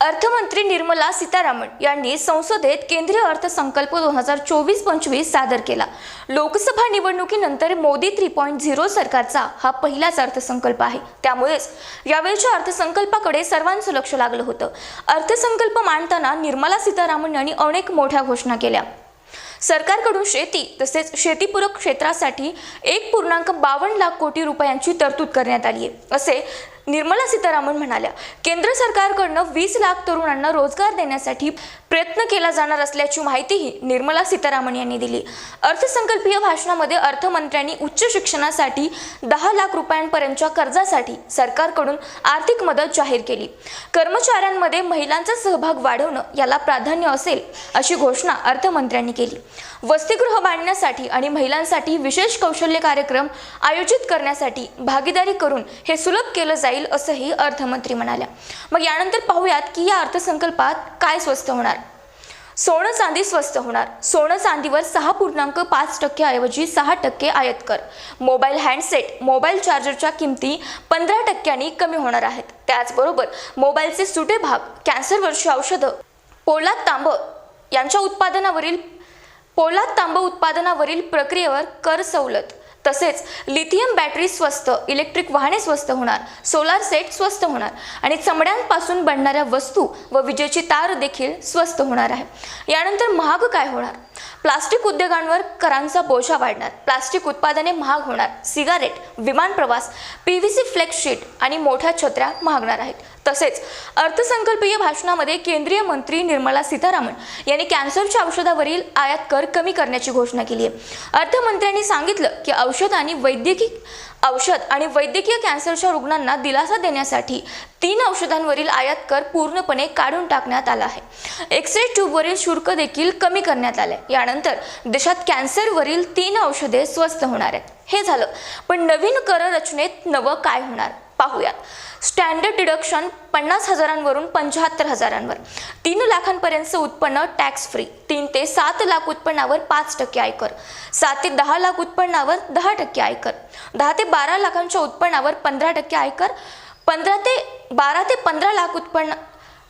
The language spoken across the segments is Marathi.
अर्थमंत्री निर्मला सीतारामन यांनी संसदेत केंद्रीय अर्थसंकल्प दोन हजार चोवीस पंचवीस सादर केला. लोकसभा निवडणुकीनंतर मोदी थ्री पॉईंट झिरो सरकारचा हा पहिलाच अर्थसंकल्प आहे. त्यामुळेच यावेळच्या अर्थसंकल्पाकडे सर्वांचं लक्ष लागलं होतं. अर्थसंकल्प मांडताना निर्मला सीतारामन यांनी अनेक मोठ्या घोषणा केल्या. सरकारकडून शेती तसेच शेतीपूरक क्षेत्रासाठी एक पूर्णांक बावन्न लाख कोटी रुपयांची तरतूद करण्यात आली आहे असे निर्मला सीतारामन म्हणाल्या केंद्र सरकारकडनं वीस लाख तरुणांना रोजगार देण्यासाठी प्रयत्न केला जाणार असल्याची माहितीही निर्मला सीतारामन यांनी दिली. अर्थसंकल्पीय भाषणामध्ये अर्थमंत्र्यांनी उच्च शिक्षणासाठी दहा लाख रुपयांपर्यंतच्या कर्जासाठी सरकारकडून आर्थिक मदत जाहीर केली. कर्मचाऱ्यांमध्ये महिलांचा सहभाग वाढवणं याला प्राधान्य असेल अशी घोषणा अर्थमंत्र्यांनी केली. वसतिगृह बांधण्यासाठी आणि महिलांसाठी विशेष कौशल्य कार्यक्रम आयोजित करण्यासाठी भागीदारी करून हे सुलभ केलं जाईल असंही अर्थमंत्री म्हणाल्या. मग यानंतर पाहूयात की या अर्थसंकल्पात काय स्वस्त होणार? सोनं चांदी स्वस्त होणार. सोनं चांदीवर सहा पूर्णांक पाच टक्के ऐवजी सहा टक्के आयात कर मोबाईल हँडसेट मोबाईल चार्जरच्या किमती पंधरा टक्क्यांनी कमी होणार आहेत. त्याचबरोबर मोबाईलचे सुटे भाग कॅन्सरवरची औषधं पोलाद तांब यांच्या उत्पादनावरील पोलाद तांब उत्पादनावरील प्रक्रियेवर कर सवलत. तसेच लिथियम बॅटरी स्वस्त इलेक्ट्रिक वाहने स्वस्त होणार सोलार सेट स्वस्त होणार आणि चमड्यांपासून बनणाऱ्या वस्तू व विजेची तार देखील स्वस्त होणार आहे. यानंतर महाग काय होणार? प्लास्टिक उद्योगांवर करांचा बोजा वाढणार प्लास्टिक उत्पादने महाग होणार सिगारेट विमान प्रवास पी व्ही सी फ्लेक्सशीट आणि मोठ्या छत्र्या महागणार आहेत. तसेच अर्थसंकल्पीय भाषणामध्ये केंद्रीय मंत्री निर्मला सीतारामन यांनी कॅन्सरच्या औषधावरील आयात कर कमी करण्याची घोषणा केली आहे. अर्थमंत्र्यांनी सांगितलं की औषध आणि वैद्यकीय औषध आणि वैद्यकीय कॅन्सरच्या रुग्णांना दिलासा देण्यासाठी तीन औषधांवरील आयात कर पूर्णपणे काढून टाकण्यात आला आहे. एक्सरे ट्यूबवरील शुल्क देखील कमी करण्यात आले यानंतर देशात कॅन्सरवरील तीन औषधे स्वस्त होणार आहेत. हे झालं. पण नवीन कर रचनेत नवं काय होणार? पाहूयात स्टँडर्ड डिडक्शन पन्नास हजारांवरून पंच्याहत्तर हजारांवर. तीन लाखांपर्यंतचं उत्पन्न टॅक्स फ्री तीन ते सात लाख उत्पन्नावर पाच टक्के आयकर. सात ते दहा लाख उत्पन्नावर दहा टक्के आयकर. दहा ते बारा लाखांच्या उत्पन्नावर पंधरा टक्के आयकर. पंधरा ते बारा ते पंधरा लाख उत्पन्न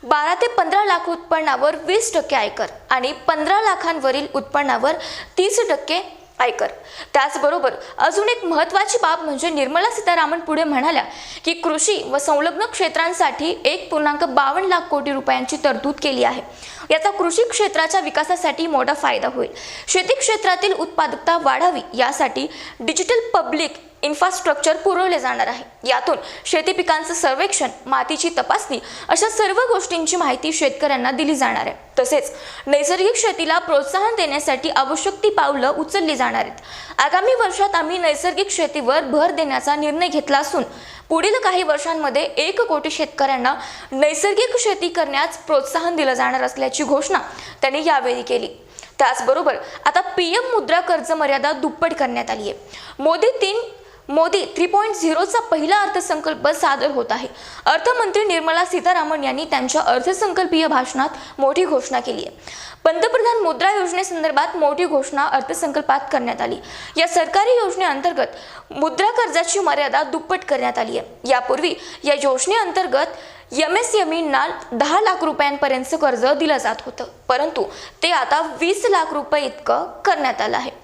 बारा ते पंधरा लाख उत्पन्नावर वीस टक्के आयकर. आणि पंधरा लाखांवरील उत्पन्नावर तीस टक्के आयकर. त्याचबरोबर अजून एक महत्त्वाची बाब म्हणजे निर्मला सीतारामन पुढे म्हणाल्या की कृषी व संलग्न क्षेत्रांसाठी एक पूर्णांक बावन्न लाख कोटी रुपयांची तरतूद केली आहे. याचा कृषी क्षेत्राच्या विकासासाठी मोठा फायदा होईल. शेती क्षेत्रातील उत्पादकता वाढावी यासाठी डिजिटल पब्लिक इन्फ्रास्ट्रक्चर पुरवले जाणार आहे. यातून शेती पिकांचं सर्वेक्षण मातीची तपासणी अशा सर्व गोष्टींची माहिती शेतकऱ्यांना दिली जाणार आहे. तसेच नैसर्गिक शेतीला प्रोत्साहन देण्यासाठी आवश्यक ती पावलं उचलली जाणार आहेत. आगामी वर्षात आम्ही नैसर्गिक शेतीवर भर देण्याचा निर्णय घेतला असून पुढील काही वर्षांमध्ये एक कोटी शेतकऱ्यांना नैसर्गिक शेती करण्यास प्रोत्साहन दिलं जाणार असल्याची घोषणा त्यांनी यावेळी केली. त्याचबरोबर आता पी एम मुद्रा कर्ज मर्यादा दुप्पट करण्यात आली आहे. मोदी तीन मोदी थ्री पॉईंट झिरोचा पहिला अर्थसंकल्प सादर होत आहे. अर्थमंत्री निर्मला सीतारामन यांनी त्यांच्या अर्थसंकल्पीय भाषणात मोठी घोषणा केली आहे. पंतप्रधान मुद्रा योजनेसंदर्भात मोठी घोषणा अर्थसंकल्पात करण्यात आली. या सरकारी योजनेअंतर्गत मुद्रा कर्जाची मर्यादा दुप्पट करण्यात आली आहे. यापूर्वी या योजनेअंतर्गत एम एस एम ईंना दहा लाख रुपयांपर्यंतचं कर्ज दिलं जात होतं. परंतु ते आता वीस लाख रुपये इतकं करण्यात आलं आहे.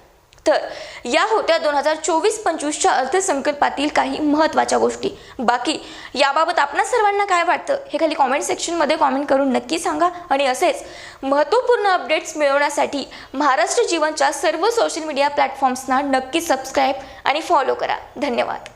तर या होत्या दोन हजार चोवीस पंचवीसच्या अर्थसंकल्पातील काही महत्त्वाच्या गोष्टी. बाकी याबाबत आपणा सर्वांना काय वाटतं हे खाली कॉमेंट सेक्शनमध्ये कॉमेंट करून नक्की सांगा. आणि असेच महत्त्वपूर्ण अपडेट्स मिळवण्यासाठी महाराष्ट्र जीवनच्या सर्व सोशल मीडिया प्लॅटफॉर्म्सना नक्की सबस्क्राईब आणि फॉलो करा. धन्यवाद.